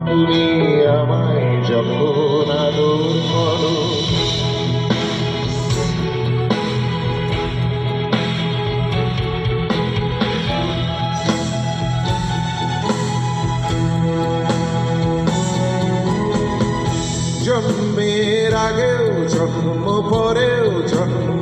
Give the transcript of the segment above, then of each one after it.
তুমি আমায় যখন আদর করো। জন্মের আগেও জন্ম পরেও জন্ম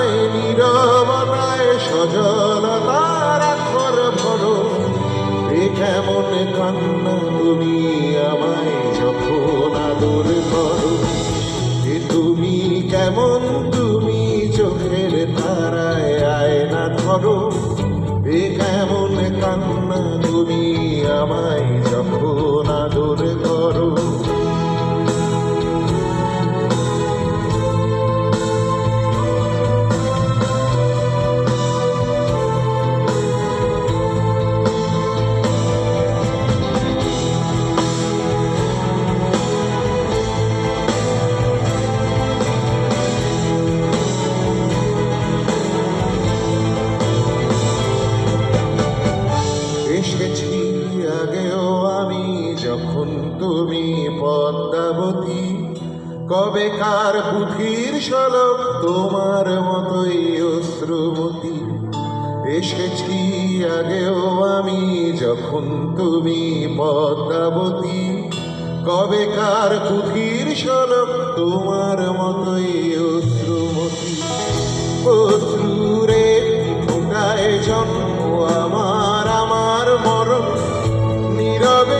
নয় নীরবতায় সজলতার আখর ভরো। এ কেমন কান্না তুমি আমায় যখন আদর করো। তুমি কেমন তুমি চোখের তারায় আয়না ধরো। এ কেমন কান্না তুমি আমায় পদ্মাবতী কবে কার পুঁথির শলক তোমার মতোই অশ্রুমতি? এসেছি আগেও আমি যখন তুমি পদ্মাবতী। কবে কার পুঁথির শলক তোমার মতোই অশ্রুমতি? অশ্রুরে ফোটায় জন্ম আমার আমার মরণ। নীরবে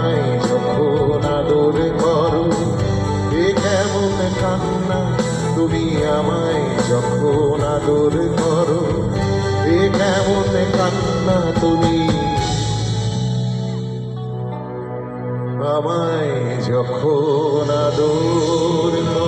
কেমন কান্না। তুমি আমায় যখন আদর করো এ কেমন কান্না তুমি? আমায় যখন আদর